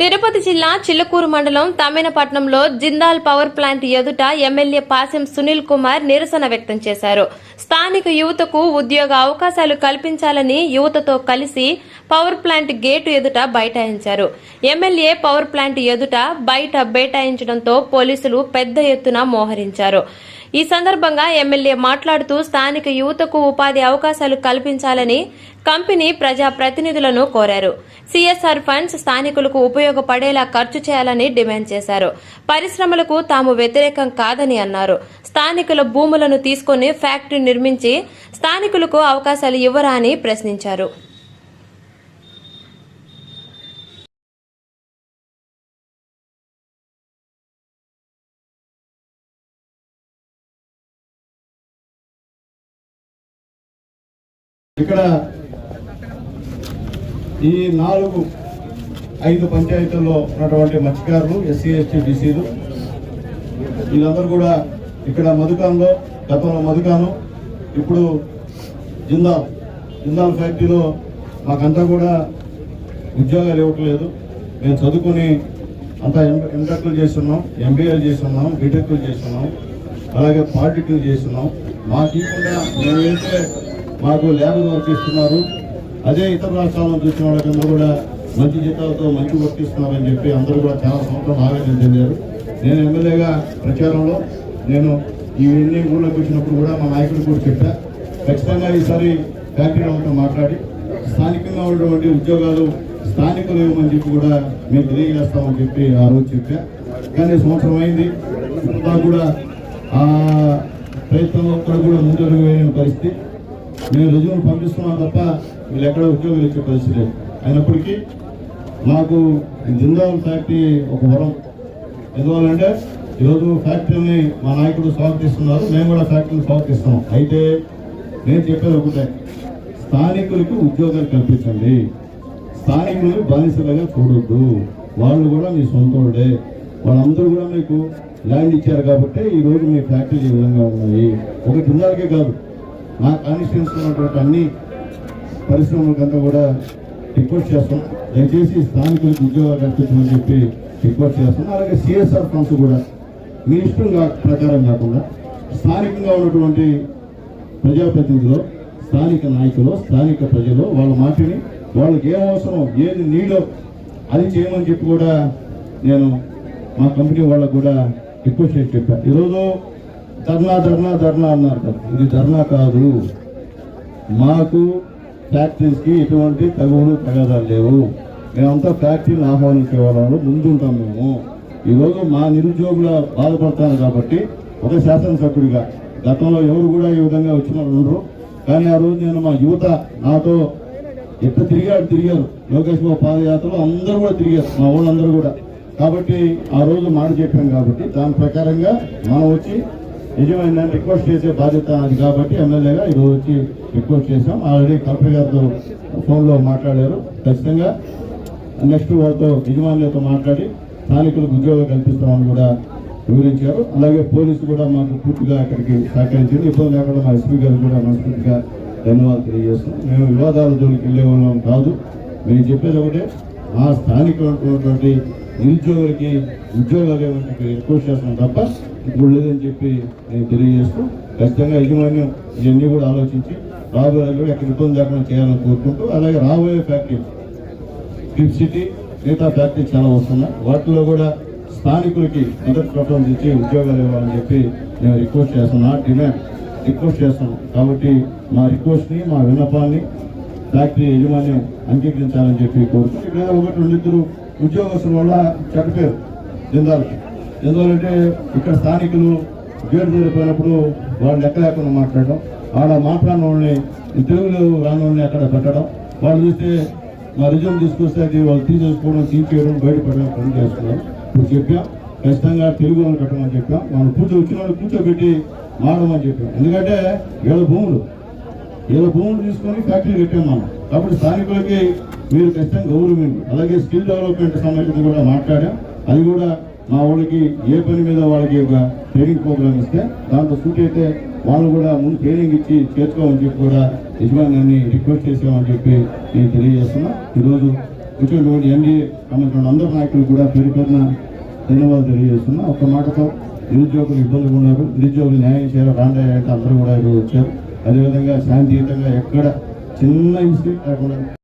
తిరుపతి జిల్లా చిల్లకూరు మండలం తమ్మినపట్నంలో జిందాల్ పవర్ ప్లాంట్ ఎదుట ఎమ్మెల్యే పాసెం సునీల్ కుమార్ నిరసన వ్యక్తం చేశారు. స్థానిక యువతకు ఉద్యోగ అవకాశాలు కల్పించాలని యువతతో కలిసి పవర్ ప్లాంట్ గేటు ఎదుట బైఠాయించారు. ఎమ్మెల్యే పవర్ ప్లాంట్ ఎదుట బయట బైఠాయించడంతో పోలీసులు పెద్ద ఎత్తున మోహరించారు. ఈ సందర్భంగా ఎమ్మెల్యే మాట్లాడుతూ స్థానిక యువతకు ఉపాధి అవకాశాలు కల్పించాలని కంపెనీ ప్రజా ప్రతినిధులను కోరారు. సిఎస్ఆర్ ఫండ్స్ స్థానికులకు ఉపయోగపడేలా ఖర్చు చేయాలని డిమాండ్ చేశారు. పరిశ్రమలకు తాము వ్యతిరేకం కాదని అన్నారు. స్థానికుల భూములను తీసుకుని ఫ్యాక్టరీ నిర్మించి స్థానికులకు అవకాశాలు ఇవ్వరా అని ప్రశ్నించారు. ఇక్కడ ఈ నాలుగు ఐదు పంచాయతీల్లో ఉన్నటువంటి మత్స్యకారులు ఎస్సీ ఎస్టీ బీసీలు వీళ్ళందరూ కూడా ఇక్కడ మధుకాన్లో గతంలో మధుకాను ఇప్పుడు జిందాల్ జిందాల్ ఫ్యాక్టరీలో మాకంతా కూడా ఉద్యోగాలు ఇవ్వట్లేదు. మేము చదువుకొని అంతా ఎంటెక్లు చేస్తున్నాం ఎంబీఏలు చేస్తున్నాం బీటెక్లు చేస్తున్నాం అలాగే పాలిటెక్లు చేస్తున్నాం. మాకు ఇవ్వకుండా మేము వెళ్తే మాకు ల్యాబ్ వర్క్ ఇస్తున్నారు అదే ఇతర రాష్ట్రాలను చూసిన వాళ్ళకందరూ కూడా మంచి జీతాలతో మంచి వర్క్ ఇస్తున్నారని చెప్పి అందరూ కూడా చాలా సంవత్సరం ఆవేదన చెందారు. నేను ఎమ్మెల్యేగా ప్రచారంలో నేను ఈ ఎన్ని ఊళ్ళోకి వచ్చినప్పుడు కూడా మా నాయకుడు కూడా చెప్పా. ఖచ్చితంగా ఈసారి ఫ్యాక్టరీ వాళ్ళతో మాట్లాడి స్థానికంగా ఉన్నటువంటి ఉద్యోగాలు స్థానికులు ఇవ్వమని చెప్పి కూడా మేము తెలియజేస్తామని చెప్పి ఆ రోజు చెప్పా. కానీ సంవత్సరం అయింది. ఇప్పుడు కూడా ఆ ప్రయత్నంలో కూడా కూడా ముందడుగు వేయని పరిస్థితి. మేము రుజువులు పంపిస్తున్నాం తప్ప వీళ్ళు ఎక్కడ ఉద్యోగులు ఇచ్చే పరిస్థితి లేదు. అయినప్పటికీ మాకు ఈ జిందాల్ ఫ్యాక్టరీ ఒక వరం. ఎందువల్లంటే ఈరోజు ఫ్యాక్టరీని మా నాయకుడు స్వాగతిస్తున్నారు మేము కూడా ఫ్యాక్టరీని స్వాగతిస్తున్నాం అయితే నేను చెప్పేది ఒకటే. స్థానికులకి ఉద్యోగాలు కల్పించండి. స్థానికులను బానిసలుగా చూడొద్దు. వాళ్ళు కూడా మీ సొంతోడే వాళ్ళందరూ కూడా మీకు ల్యాండ్ ఇచ్చారు కాబట్టి ఈ రోజు మీ ఫ్యాక్టరీలు ఈ విధంగా ఉన్నాయి. ఒక జిల్లాలకే కాదు. మాకు కాన్స్టిట్యూన్స్ ఉన్నటువంటి అన్ని పరిశ్రమలకంతా కూడా రిక్వెస్ట్ చేస్తాం. దయచేసి స్థానికులకు ఉద్యోగాలు కల్పించమని చెప్పి రిక్వెస్ట్ చేస్తాం. అలాగే సిఎస్ఆర్ ఫండ్స్ కూడా మీ ఇష్టం ప్రకారం కాకుండా స్థానికంగా ఉన్నటువంటి ప్రజాప్రతినిధులు స్థానిక నాయకులు స్థానిక ప్రజలు వాళ్ళ మాటని వాళ్ళకి ఏం అవసరం ఏది నీడో అది చేయమని చెప్పి కూడా నేను మా కంపెనీ వాళ్ళకు కూడా రిక్వెస్ట్ చేసి చెప్పాను. ఈరోజు ధర్నా ధర్నా ధర్నా అన్నారు కదా. ఇది ధర్నా కాదు. మాకు ఫ్యాక్టరీస్కి ఎటువంటి తగువులు తగదాలు లేవు. మేమంతా ఫ్యాక్టరీని ఆహ్వానించే వాళ్ళు ముందుంటాం మేము. ఈరోజు మా నిరుద్యోగుల బాధపడతాను కాబట్టి ఒక శాసనసభ్యుడిగా గతంలో ఎవరు కూడా ఈ విధంగా వచ్చిన ఉండరు. కానీ ఆ రోజు నేను మా యువత నాతో ఎట్ట తిరిగాడు తిరిగారు. లోకేష్ బాబు పాదయాత్రలో అందరూ కూడా తిరిగారు. మా వాళ్ళందరూ కూడా. కాబట్టి ఆ రోజు మాట చెప్పాం కాబట్టి దాని ప్రకారంగా మనం వచ్చి నిజమైన రిక్వెస్ట్ చేసే బాధ్యత అది కాబట్టి ఎమ్మెల్యేగా ఈరోజు వచ్చి రిక్వెస్ట్ చేశాం. ఆల్రెడీ కలెక్టర్ గారితో ఫోన్లో మాట్లాడారు. ఖచ్చితంగా నెక్స్ట్ వాళ్ళతో యజమానులతో మాట్లాడి స్థానికులకు ఉద్యోగం కల్పిస్తామని కూడా వివరించారు. అలాగే పోలీసు కూడా మాకు పూర్తిగా అక్కడికి సహకరించింది. ఇబ్బంది లేకుండా మా ఎస్పీ గారు కూడా మనస్ఫూర్తిగా ధన్యవాదాలు తెలియజేస్తున్నాం. మేము వివాదాల జోలికి వెళ్ళే వాళ్ళం కాదు. మేము చెప్పేది ఒకటే మా స్థానికులు ఉన్నటువంటి నిరుద్యోగులకి ఉద్యోగాలు ఏమంటే రిక్వెస్ట్ చేస్తున్నాం తప్ప ఇప్పుడు లేదని చెప్పి నేను తెలియజేస్తూ ఖచ్చితంగా యజమాన్యం ఇవన్నీ కూడా ఆలోచించి రాబోయే రోజుల్లో ఎక్కడ ఇబ్బంది లేకుండా చేయాలని కోరుకుంటూ అలాగే రాబోయే ఫ్యాక్టరీ గిఫ్ట్ సిటీ మిగతా ఫ్యాక్టరీ చాలా వస్తున్నాయి. వాటిలో కూడా స్థానికులకి మొదటి ప్రిఫరెన్స్ ఇచ్చి ఉద్యోగాలు ఇవ్వాలని చెప్పి నేను రిక్వెస్ట్ చేస్తున్నా డిమాండ్ రిక్వెస్ట్ చేస్తున్నాం కాబట్టి మా రిక్వెస్ట్ని మా విన్నపాన్ని ఫ్యాక్టరీ యజమాన్యం అంగీకరించాలని చెప్పి కోరుతూ ఇక్కడ ఒకటి రెండిద్దరు ఉద్యోగస్తుల వల్ల చెడ్డపేరు జిందాలకి. ఎందుకంటే ఇక్కడ స్థానికులు గేటు జరిపోయినప్పుడు వాళ్ళు లెక్క లేకుండా మాట్లాడడం ఆడ మాట్లాడిన వాళ్ళని తెలుగులో రాని వాళ్ళని అక్కడ పెట్టడం వాళ్ళు చూస్తే మా రిజల్ట్ తీసుకొస్తే అది వాళ్ళు తీసేసుకోవడం తీసేయడం బయటపడడం పని చేస్తున్నాం ఇప్పుడు చెప్పాం ఖచ్చితంగా తెలుగు వాళ్ళు కట్టమని చెప్పాం. మనం కూర్చో వచ్చిన వాళ్ళు కూర్చోబెట్టి మాడమని చెప్పాం. ఎందుకంటే వీళ్ళ భూములు వీళ్ళ భూములు తీసుకొని ఫ్యాక్టరీ కట్టాం మనం. కాబట్టి స్థానికులకి మీరు ఖచ్చితంగా గౌరవం అలాగే స్కిల్ డెవలప్మెంట్ సంబంధించి కూడా మాట్లాడాం. అది కూడా మా వాళ్ళకి ఏ పని మీద వాళ్ళకి ఒక ట్రైనింగ్ ప్రోగ్రామ్ ఇస్తే దాంట్లో సూట్ అయితే వాళ్ళు కూడా ముందు ట్రైనింగ్ ఇచ్చి చేర్చుకోమని చెప్పి కూడా యజమాని రిక్వెస్ట్ చేసామని చెప్పి నేను తెలియజేస్తున్నా. ఈరోజు వచ్చినటువంటి ఎన్డీఏ సంబంధించిన అందరు నాయకులు కూడా పేరు పేరున ధన్యవాదాలు తెలియజేస్తున్నా. ఒక మాటతో నిరుద్యోగులు ఇబ్బందులు ఉన్నారు. నిరుద్యోగులు న్యాయం చేయాలి రాండే అంటే అందరూ కూడా ఈరోజు వచ్చారు అదేవిధంగా శాంతియుతంగా ఎక్కడ చిన్న ఇన్సిడెంట్ లేకుండా